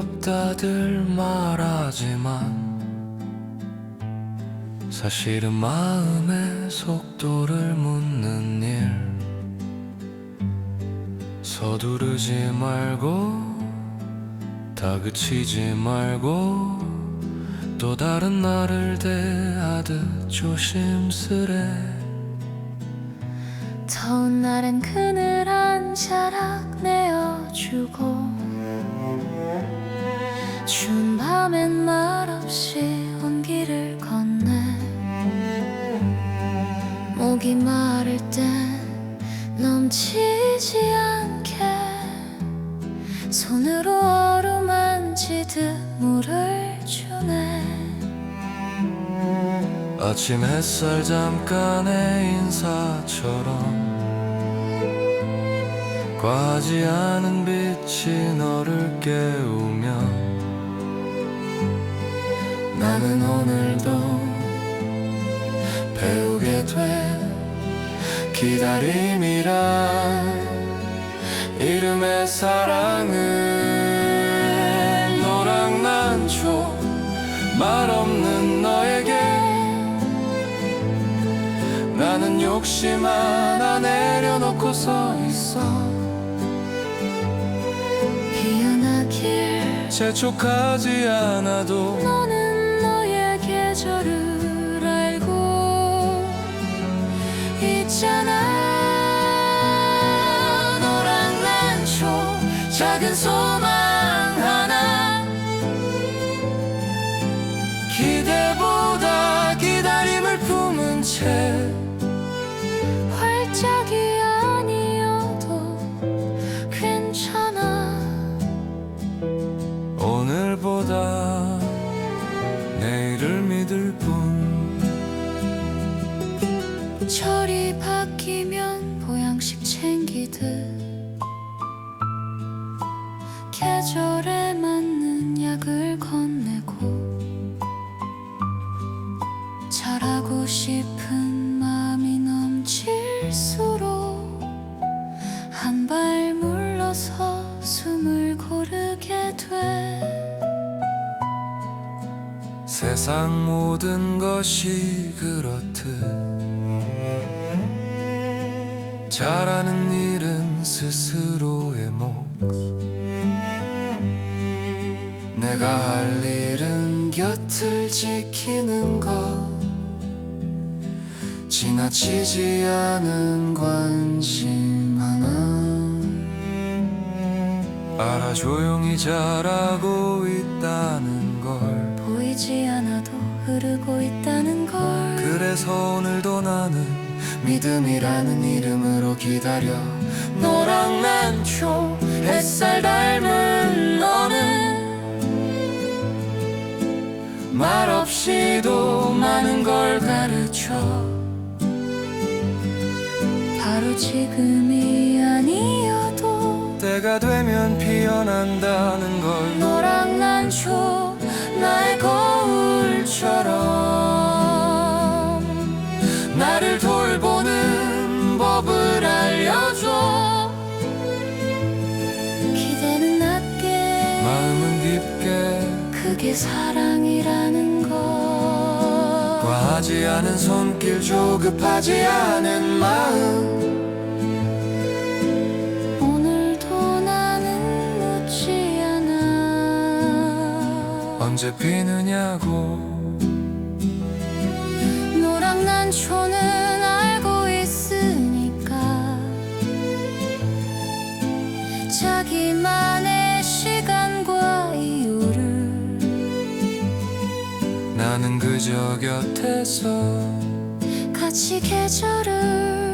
있다들 말하지만 사실은 마음의 속도를 묻는 일. 서두르지 말고 다그치지 말고 또 다른 나를 대하듯 조심스레. 더운 날엔 그늘 한 자락 내어주고 추운 밤엔 말없이 온기를 건네. 목이 마를 땐 넘치지 않게 손으로 어루만지듯 물을 주네. 아침 햇살 잠깐의 인사처럼 과하지 않은 빛이 너를 깨우며 나는 오늘도 배우게 돼. 기다림이란 이름의 사랑은 노랑난초 말 없는 너에게 나는 욕심 하나 내려놓고 서 있어. 피어나길 재촉하지 않아도 있잖아. 노랑 난초 작은 소 철이 바뀌면 보양식 챙기듯 계절에 맞는 약을 건네고 잘하고 싶은 마음이 넘칠수록 한 발 물러서 숨을 고르게 돼. 세상 모든 것이 그렇듯 잘하는 일은 스스로의 몫. 내가 할 일은 곁을 지키는 것. 지나치지 않은 관심 하나. 알아 조용히 잘하고 있다는 걸. 보이지 않아도 흐르고 있다는 걸. 그래서 오늘도 나는 믿음이라는 이름으로 기다려. 노랑난 초 햇살 닮은 너는 말없이도 많은 걸 가르쳐. 바로 지금이 아니어도 때가 되면 피어난다는 걸 사랑이라는 것. 과하지 않은 손길 조급하지 않은 마음. 오늘도 나는 묻지 않아. 언제 피느냐고. 노랑 난 초는 알고 있으니까. 자기만 나는 그저 곁에서 같이 계절을